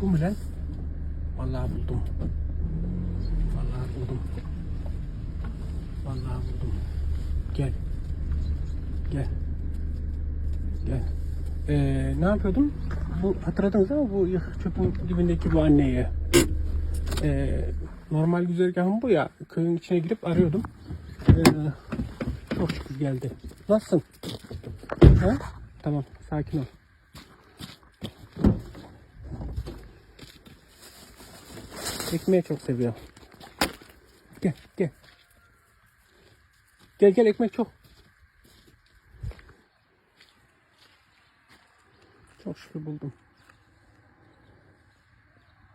Bu mu lan? Vallahi buldum. Vallahi buldum. Vallahi buldum. Gel. Gel. Gel. Ee, ne yapıyordum? Bu hatırladınız ama bu çöpün dibindeki bu anneyi. Ee, normal güzergahım bu ya. Köyün içine girip arıyordum. Ee, çok şükür geldi. Nasılsın? Ha? Tamam, sakin ol. Ekmeği çok seviyor. Gel, gel. Gel gel ekmek çok. Çok şükür buldum.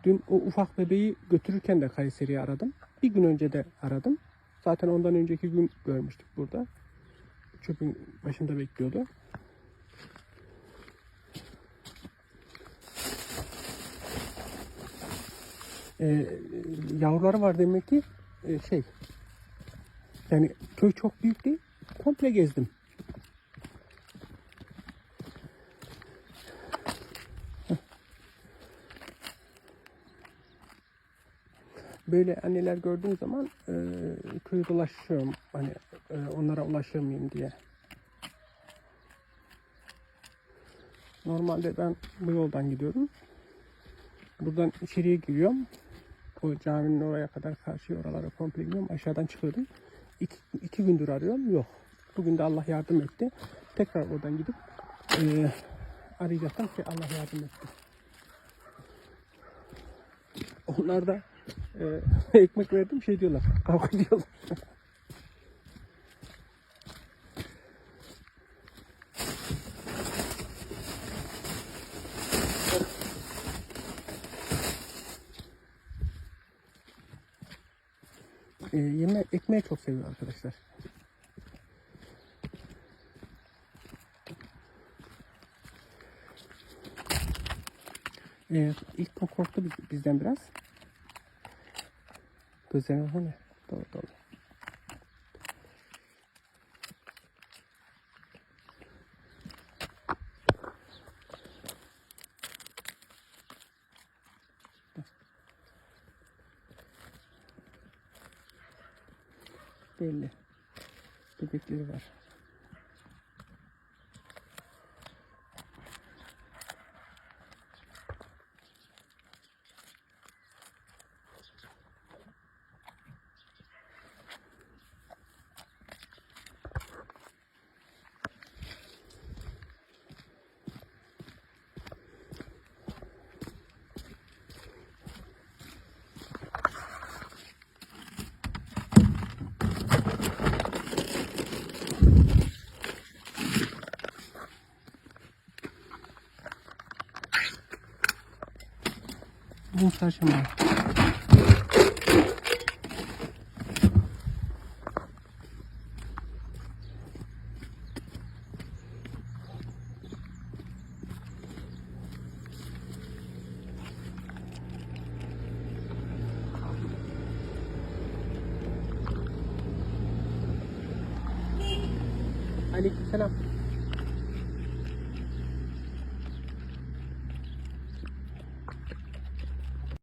Dün o ufak bebeği götürürken de Kayseri'ye aradım. Bir gün önce de aradım. Zaten ondan önceki gün görmüştük burada. Çöpün başında bekliyordu. Ee, yavruları var demek ki e, şey yani köy çok büyük değil. Komple gezdim. Böyle anneler gördüğüm zaman e, köyü dolaşıyorum. Hani e, onlara ulaşamayayım diye. Normalde ben bu yoldan gidiyorum. Buradan içeriye giriyorum. O caminin oraya kadar karşı oralara komple gidiyorum. Aşağıdan çıkıyordum. İki, iki gündür arıyorum. Yok. Bugün de Allah yardım etti. Tekrar oradan gidip e, arayacaktım ki Allah yardım etti. Onlar da e, ekmek verdim şey diyorlar. Kavga ediyorlar. E, yeme ekmeği çok seviyor arkadaşlar. E, ilk korktu biz- bizden biraz. Gözlerine ya. Doğru doğru. Belli. Bebekleri var. Bugün çarşamba. Aleykümselam.